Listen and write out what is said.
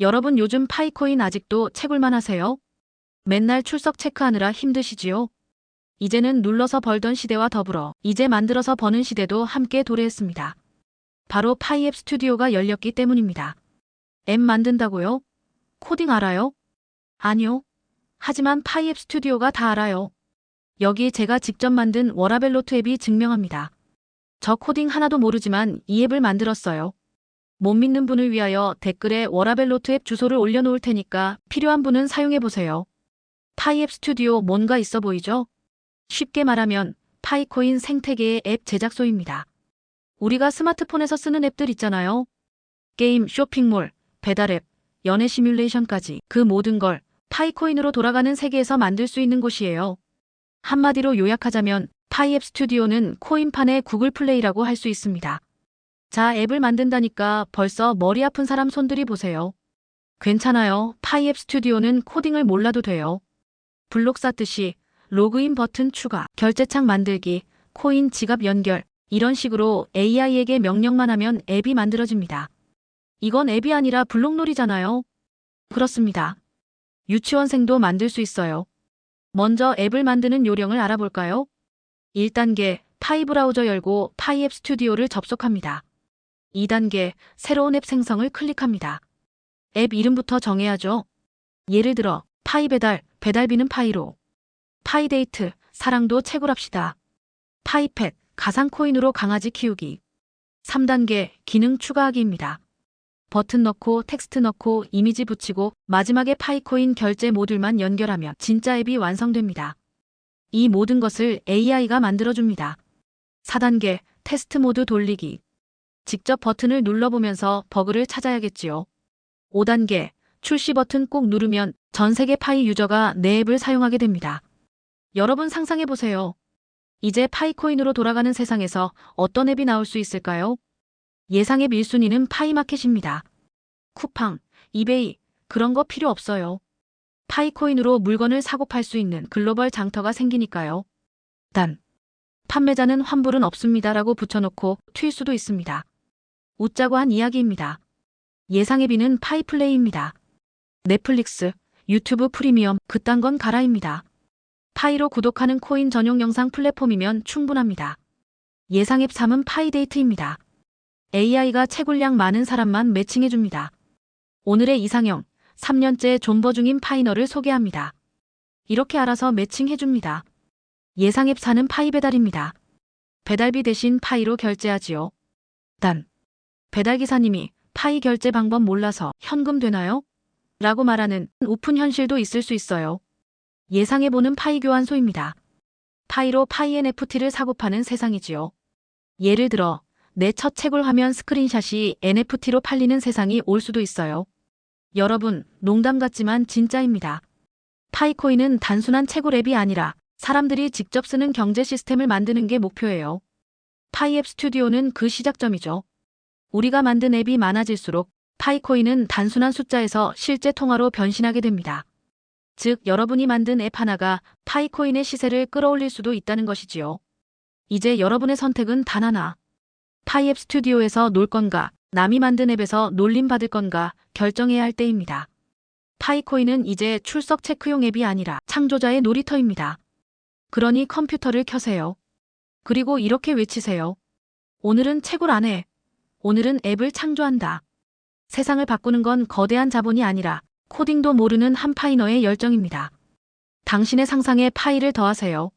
여러분 요즘 파이코인 아직도 채굴만 하세요? 맨날 출석 체크하느라 힘드시지요? 이제는 눌러서 벌던 시대와 더불어 이제 만들어서 버는 시대도 함께 도래했습니다. 바로 파이앱 스튜디오가 열렸기 때문입니다. 앱 만든다고요? 코딩 알아요? 아니요. 하지만 파이앱 스튜디오가 다 알아요. 여기 제가 직접 만든 워라벨 노트 앱이 증명합니다. 저 코딩 하나도 모르지만 이 앱을 만들었어요. 못 믿는 분을 위하여 댓글에 워라벨 노트 앱 주소를 올려놓을 테니까 필요한 분은 사용해보세요. 파이앱 스튜디오 뭔가 있어 보이죠? 쉽게 말하면 파이코인 생태계의 앱 제작소입니다. 우리가 스마트폰에서 쓰는 앱들 있잖아요. 게임, 쇼핑몰, 배달앱, 연애 시뮬레이션까지 그 모든 걸 파이코인으로 돌아가는 세계에서 만들 수 있는 곳이에요. 한마디로 요약하자면 파이앱 스튜디오는 코인판의 구글 플레이라고 할 수 있습니다. 자, 앱을 만든다니까 벌써 머리 아픈 사람 손들이 보세요. 괜찮아요. 파이앱 스튜디오는 코딩을 몰라도 돼요. 블록 쌓듯이 로그인 버튼 추가, 결제창 만들기, 코인 지갑 연결, 이런 식으로 AI에게 명령만 하면 앱이 만들어집니다. 이건 앱이 아니라 블록놀이잖아요. 그렇습니다. 유치원생도 만들 수 있어요. 먼저 앱을 만드는 요령을 알아볼까요? 1단계 파이 브라우저 열고 파이 앱 스튜디오를 접속합니다. 2단계 새로운 앱 생성을 클릭합니다. 앱 이름부터 정해야죠. 예를 들어 파이 배달, 배달비는 파이로. 파이 데이트, 사랑도 채굴합시다. 파이펫, 가상 코인으로 강아지 키우기. 3단계 기능 추가하기입니다. 버튼 넣고 텍스트 넣고 이미지 붙이고 마지막에 파이코인 결제 모듈만 연결하면 진짜 앱이 완성됩니다. 이 모든 것을 AI가 만들어줍니다. 4단계 테스트 모드 돌리기. 직접 버튼을 눌러보면서 버그를 찾아야겠지요. 5단계 출시 버튼 꼭 누르면 전 세계 파이 유저가 내 앱을 사용하게 됩니다. 여러분 상상해보세요. 이제 파이코인으로 돌아가는 세상에서 어떤 앱이 나올 수 있을까요? 예상의 1순위는 파이마켓입니다. 쿠팡, 이베이, 그런 거 필요 없어요. 파이코인으로 물건을 사고 팔 수 있는 글로벌 장터가 생기니까요. 단, 판매자는 환불은 없습니다라고 붙여놓고 튈 수도 있습니다. 웃자고 한 이야기입니다. 예상의 비는 파이플레이입니다. 넷플릭스, 유튜브 프리미엄, 그딴 건 가라입니다. 파이로 구독하는 코인 전용 영상 플랫폼이면 충분합니다. 예상 앱 3은 파이데이트입니다. AI가 채굴량 많은 사람만 매칭해줍니다. 오늘의 이상형, 3년째 존버 중인 파이너를 소개합니다. 이렇게 알아서 매칭해줍니다. 예상 앱 4는 파이 배달입니다. 배달비 대신 파이로 결제하지요. 단, 배달기사님이 파이 결제 방법 몰라서 현금 되나요? 라고 말하는 오픈 현실도 있을 수 있어요. 예상해보는 파이 교환소입니다. 파이로 파이 NFT를 사고 파는 세상이지요. 예를 들어 내 첫 채굴 화면 스크린샷이 NFT로 팔리는 세상이 올 수도 있어요. 여러분, 농담 같지만 진짜입니다. 파이코인은 단순한 채굴 앱이 아니라 사람들이 직접 쓰는 경제 시스템을 만드는 게 목표예요. 파이앱 스튜디오는 그 시작점이죠. 우리가 만든 앱이 많아질수록 파이코인은 단순한 숫자에서 실제 통화로 변신하게 됩니다. 즉, 여러분이 만든 앱 하나가 파이코인의 시세를 끌어올릴 수도 있다는 것이지요. 이제 여러분의 선택은 단 하나. 파이앱 스튜디오에서 놀 건가, 남이 만든 앱에서 놀림 받을 건가 결정해야 할 때입니다. 파이코인은 이제 출석 체크용 앱이 아니라 창조자의 놀이터입니다. 그러니 컴퓨터를 켜세요. 그리고 이렇게 외치세요. 오늘은 채굴 안 해. 오늘은 앱을 창조한다. 세상을 바꾸는 건 거대한 자본이 아니라 코딩도 모르는 한 파이너의 열정입니다. 당신의 상상에 파이를 더하세요.